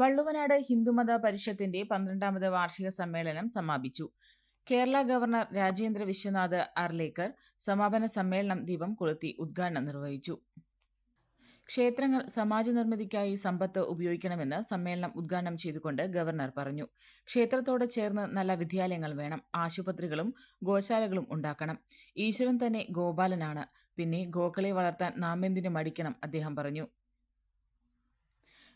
വള്ളുവനാട് ഹിന്ദുമത പരിഷത്തിന്റെ പന്ത്രണ്ടാമത് വാർഷിക സമ്മേളനം സമാപിച്ചു. കേരള ഗവർണർ രാജേന്ദ്ര വിശ്വനാഥ് അർലേക്കർ സമാപന സമ്മേളനം ദീപം കൊളുത്തി ഉദ്ഘാടനം നിർവഹിച്ചു. ക്ഷേത്രങ്ങൾ സമാജ നിർമ്മിതിക്കായി സമ്പത്ത് ഉപയോഗിക്കണമെന്ന് സമ്മേളനം ഉദ്ഘാടനം ചെയ്തുകൊണ്ട് ഗവർണർ പറഞ്ഞു. ക്ഷേത്രത്തോട് ചേർന്ന് നല്ല വിദ്യാലയങ്ങൾ വേണം. ആശുപത്രികളും ഗോശാലകളും ഉണ്ടാക്കണം. ഈശ്വരൻ തന്നെ ഗോപാലനാണ്. പിന്നെ ഗോക്കളെ വളർത്താൻ നാം മടിക്കണം? അദ്ദേഹം പറഞ്ഞു.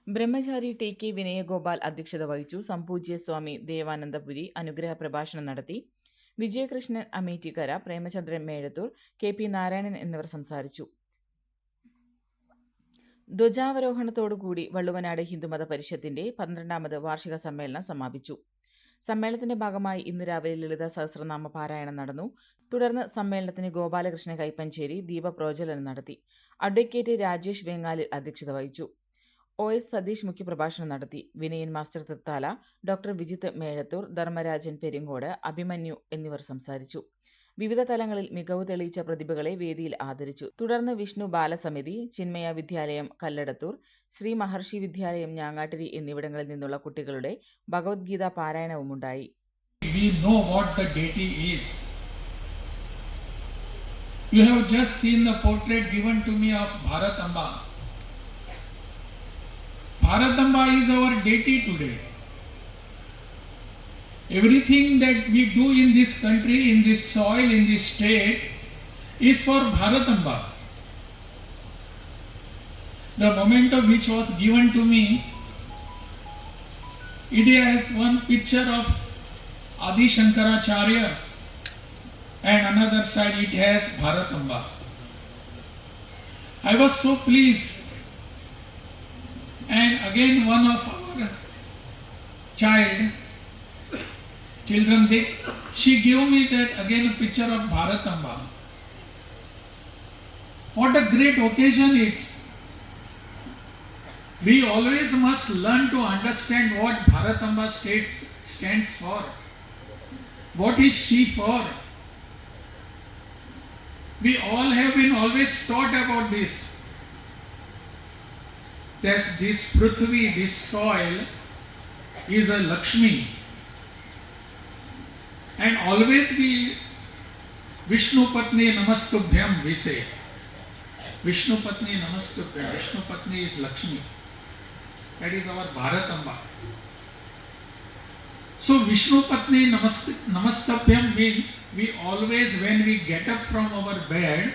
ബ്രഹ്മചാരി ടി കെ വിനയഗോപാൽ അധ്യക്ഷത വഹിച്ചു. സംപൂജ്യ സ്വാമി ദേവാനന്ദപുരി അനുഗ്രഹ പ്രഭാഷണം നടത്തി. വിജയകൃഷ്ണൻ അമേറ്റിക്കര പ്രേമചന്ദ്രൻ മേഴത്തൂർ കെ പി നാരായണൻ എന്നിവർ സംസാരിച്ചു. ധ്വജാവരോഹണത്തോടുകൂടി വള്ളുവനാട് ഹിന്ദുമത പരിഷത്തിന്റെ പന്ത്രണ്ടാമത് വാർഷിക സമ്മേളനം സമാപിച്ചു. സമ്മേളനത്തിന്റെ ഭാഗമായി ഇന്ന് രാവിലെ ലളിത സഹസ്രനാമ പാരായണം നടന്നു. തുടർന്ന് സമ്മേളനത്തിന് ഗോപാലകൃഷ്ണൻ കൈപ്പഞ്ചേരി ദീപപ്രോജ്വലനം നടത്തി. അഡ്വക്കേറ്റ് രാജേഷ് വെങ്ങാലിൽ അധ്യക്ഷത വഹിച്ചു. ഒ എസ് സതീഷ് മുഖ്യപ്രഭാഷണം നടത്തി വിനയൻ മാസ്റ്റർ തൃത്താല ഡോക്ടർ വിജിത്ത് മേഴത്തൂർ ധർമ്മരാജൻ പെരിങ്ങോട് അഭിമന്യു എന്നിവർ സംസാരിച്ചു വിവിധ തലങ്ങളിൽ മികവ് തെളിയിച്ച പ്രതിഭകളെ വേദിയിൽ ആദരിച്ചു തുടർന്ന് വിഷ്ണു ബാലസമിതി ചിന്മയ വിദ്യാലയം കല്ലടത്തൂർ ശ്രീ മഹർഷി വിദ്യാലയം ഞാങ്ങാട്ടിരി എന്നിവിടങ്ങളിൽ നിന്നുള്ള കുട്ടികളുടെ Bhagavad Gita പാരായണവുമുണ്ടായി. You have just seen the portrait given to me of Bharatamba. Bharatamba is our deity today. Everything that we do in this country, in this soil, in this state, is for Bharatamba. The memento which was given to me, it has one picture of Adi Shankaracharya and another side it has Bharatamba. I was so pleased. Again one of our child, children, they, she gave me that again a picture of Bharatamba. What a great occasion it's. We always must learn to understand what Bharatamba states, stands for. What is she for? We all have been always taught about this. That this Prithvi, this soil, is a Lakshmi. And always we Vishnu Patni Namastubhyam we say. Vishnu Patni Namastubhyam. Vishnu Patni is Lakshmi. That is our Bharatamba. So Vishnu Patni Namast- Namastabhyam means we always when we get up from our bed,